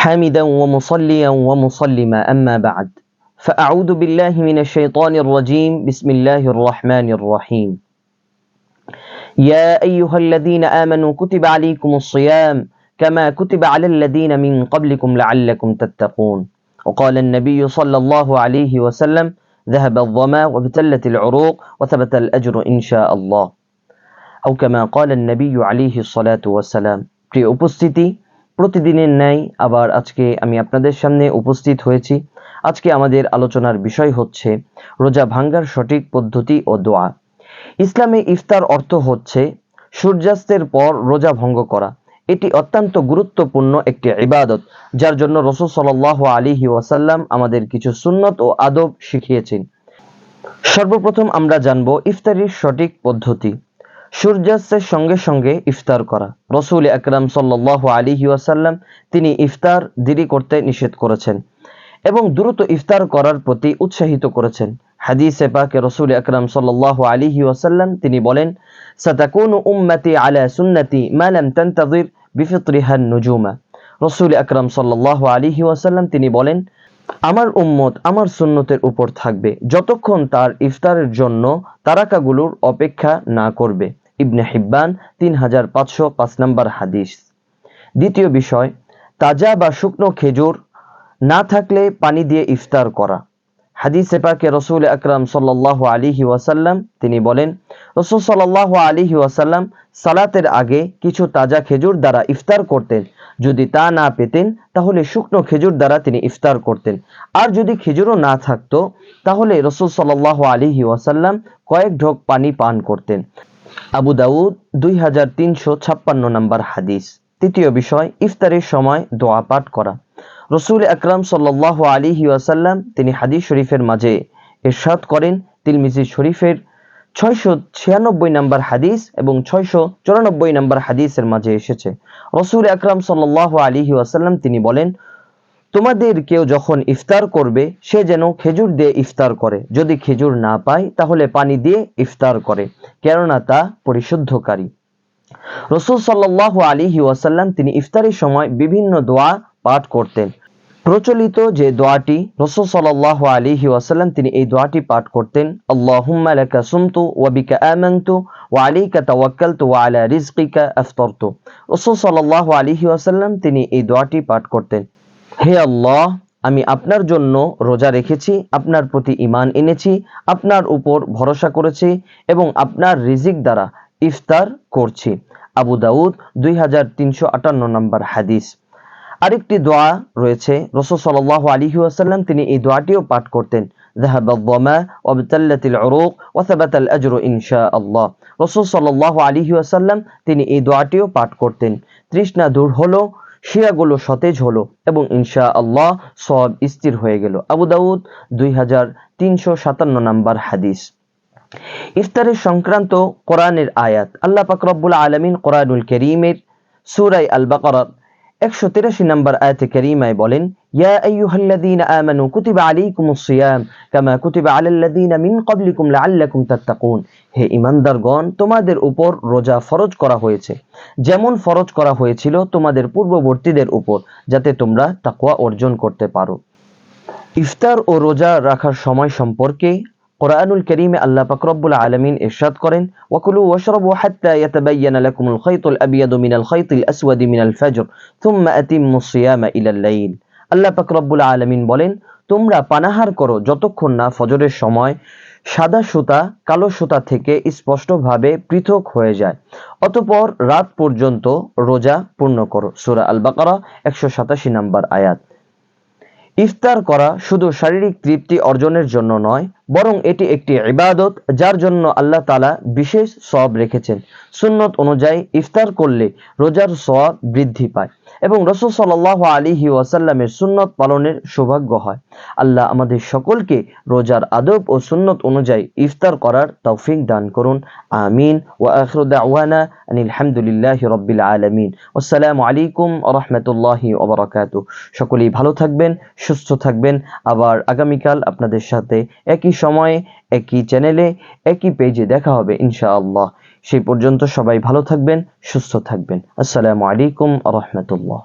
حامدا ومصليا ومسلما أما بعد فأعوذ بالله من الشيطان الرجيم. بسم الله الرحمن الرحيم. يا أيها الذين آمنوا كتب عليكم الصيام كما كتب على الذين من قبلكم لعلكم تتقون. وقال النبي صلى الله عليه وسلم ذهب الظما وابتلت العروق وثبت الأجر إن شاء الله. أو كما قال النبي عليه الصلاة والسلام في أبستي প্রতিদিনের ন্যায় আবার আজকে আমি আপনাদের সামনে উপস্থিত হয়েছি। আজকে আমাদের আলোচনার বিষয় হচ্ছে রোজা ভাঙ্গার সঠিক পদ্ধতি ও দোয়া। ইসলামে ইফতার অর্থ হচ্ছে সূর্যাস্তের পর রোজা ভঙ্গ করা। এটি অত্যন্ত গুরুত্বপূর্ণ একটি ইবাদত, যার জন্য রসুল সাল আলিহি ওয়াসাল্লাম আমাদের কিছু সুন্নত ও আদব শিখিয়েছেন। সর্বপ্রথম আমরা জানব ইফতারির সঠিক পদ্ধতি। সূর্যাস্তের সঙ্গে সঙ্গে ইফতার করা। রসুল আকরাম সাল্লাহ আলী ওয়াসাল্লাম তিনি ইফতার দেরি করতে নিষেধ করেছেন এবং দ্রুত ইফতার করার প্রতি উৎসাহিত করেছেন। হাদিসে পাকে রসুল আকরাম সাল্লাহ আলী ওয়াসাল্লাম তিনি বলেন, সাতাকুন উম্মতি আলা সুন্নতি মালাম তান্তাজির বিফিত্রিহান নুজুমা। রসুল আকরাম সাল্লাহ আলিহি ওয়াসাল্লাম তিনি বলেন, আমার উম্মত আমার সুন্নতের উপর থাকবে। যতক্ষণ তার ইফতারের জন্য তারাকাগুলোর অপেক্ষা না করবে। ইবনে হিব্বান, তিন হাজার পাঁচশো পাঁচ নম্বর হাদিস। দ্বিতীয় বিষয়, তাজা বা শুকনো খেজুর না থাকলে পানি দিয়ে ইফতার করা। হাদিসে পাকে রসুল আকরাম সাল্লাহ আলিহি ওয়াসাল্লাম, তিনি বলেন, রসুল সাল্লাহ আলিহি ওয়াসাল্লাম সালাতের আগে কিছু তাজা খেজুর দ্বারা ইফতার করতেন। যদি তা না পেতেন, তাহলে শুকনো খেজুর দ্বারা তিনি ইফতার করতেন। আর যদি খেজুরও না থাকতো, তাহলে রসুল সাল্লাহ আলিহি ওয়াসাল্লাম কয়েক ঢোক পানি পান করতেন। আবু দাউদ, দুই হাজার তিনশো ছাপ্পান্ন নম্বর হাদিস। তৃতীয় বিষয়, ইফতারের সময় দোয়া পাঠ করা। রসুল আকরাম সাল্লাহ আলিহি ওয়াসাল্লাম তিনি হাদিস শরীফের মাঝে এরশাদ করেন। তিলমিজি শরীফের ছয়শো ছিয়ানব্বই নম্বর হাদিস এবং ছয়শো চুরানব্বই নম্বর হাদিসের মাঝে এসেছে। রসুল আকরাম সাল্লাহ আলিহি ওয়াসাল্লাম তিনি বলেন তোমাদের কেউ যখন ইফতার করবে, সে যেন খেজুর দিয়ে ইফতার করে। যদি খেজুর না পায়, তাহলে পানি দিয়ে ইফতার করে, কেননা তা পরিশুদ্ধকারী। রসুল সাল্লাহ আলিহি ওয়াসাল্লাম তিনি ইফতারের সময় বিভিন্ন দোয়া পাঠ করতেন। প্রচলিত যে দোয়াটি রসুল সাল্লাহ আলিহি ওয়াসাল্লাম তিনি এই দোয়াটি পাঠ করতেন, আল্লাহুম্মা লাকা সুমতু ওয়া বিকা আমানতু ওয়া আলাইকা তাওয়াক্কালতু ওয়া আলা রিজকিকা আফতারতু। রসুল সাল্লাহ আলিহি ওয়াসাল্লাম তিনি এই দোয়াটি পাঠ করতেন। হে আল্লাহ আমি আপনার জন্য রোজা রেখেছি আপনার প্রতি ইমান এনেছি আপনার উপর ভরসা করেছি এবং আপনার রিজিক দ্বারা ইফতার করছি আবু দাউদ দুই হাজার তিনশো আটান্ন নম্বর হাদিস আরেকটি দোয়া রয়েছে রসুল সাল্লাহ আলিহি আসাল্লাম তিনি এই দোয়াটিও পাঠ করতেন ذهب الظما وابتلت العروق وثبت الأجر إن شاء الله রসুল সাল্লাহ আলিহি আসাল্লাম তিনি এই দোয়াটিও পাঠ করতেন তৃষ্ণা দূর হলো শিরাগুলো সতেজ হলো এবং ইনশা আল্লাহ সব স্থির হয়ে গেল। আবু দাউদ, দুই হাজার তিনশো সাতান্ন নাম্বার হাদিস। ইফতারের সংক্রান্ত কোরআনের আয়াত। আল্লাহ পাক রব্বুল আলমিন কোরআনুল করিমের সুরাই আল বাকরাত একশো তিরাশি নম্বর আয়াতে করিমায় বলেন, ইয়া তোমাদের উপর রোজা ফরজ করা হয়েছে। যেমন ফরজ করা হয়েছিল তোমাদের পূর্ববর্তীদের উপর, যাতে তোমরা তাকওয়া অর্জন করতে পারো। ইফতার ও রোজা রাখার সময় সম্পর্কে কোরআনুল করিমে আল্লাহ পাক রব্বুল আলামিন ইরশাদ করেন, ওয়াকুলু ওয়াশরাবু হাত্তা ইয়াতাবায়্যানা লাকুমুল খায়তুল আবিয়াদু মিনাল খায়তিল আসওয়াদি মিনাল ফাজর থুম্মা আতিম্মুস সিয়ামা ইলাল লাইল। আল্লাহ পাক রব্বুল আলামিন বলেন, তোমরা পানাহার করো যতক্ষণ না ফজরের সময় সাদা সুতা, কালো সুতা থেকে স্পষ্টভাবে পৃথক হয়ে যায়। অতপর রাত পর্যন্ত রোজা পূর্ণ করো। সুরা আল বাকারা একশো সাতাশি নম্বর আয়াত। ইফতার করা শুধু শারীরিক তৃপ্তি অর্জনের জন্য নয় বরং এটি একটি ইবাদত যার জন্য আল্লাহ তালা বিশেষ সব রেখেছেন। সুন্নত অনুযায়ী ইফতার করলে রোজার সব বৃদ্ধি পায় এবং রসুল সাল্লাহ আলিহি ওয়াসাল্লামের সুন্নত পালনের সৌভাগ্য হয়। আল্লাহ আমাদের সকলকে রোজার আদব ও সুন্নত অনুযায়ী ইফতার করার তৌফিক দান করুন। আমিন। ও আখরুদ্দাওয়ানা আলহামদুলিল্লাহ রব্বিল আলমিন। আসসালামু আলাইকুম রহমতুল্লাহি ওবরাকাতু সকলেই ভালো থাকবেন, সুস্থ থাকবেন। আবার আগামীকাল আপনাদের সাথে একই সময়ে, একই চ্যানেলে একই পেজে দেখা হবে, ইনশাআল্লাহ। সেই পর্যন্ত সবাই ভালো থাকবেন, সুস্থ থাকবেন। আসসালামু আলাইকুম রহমতুল্লাহ।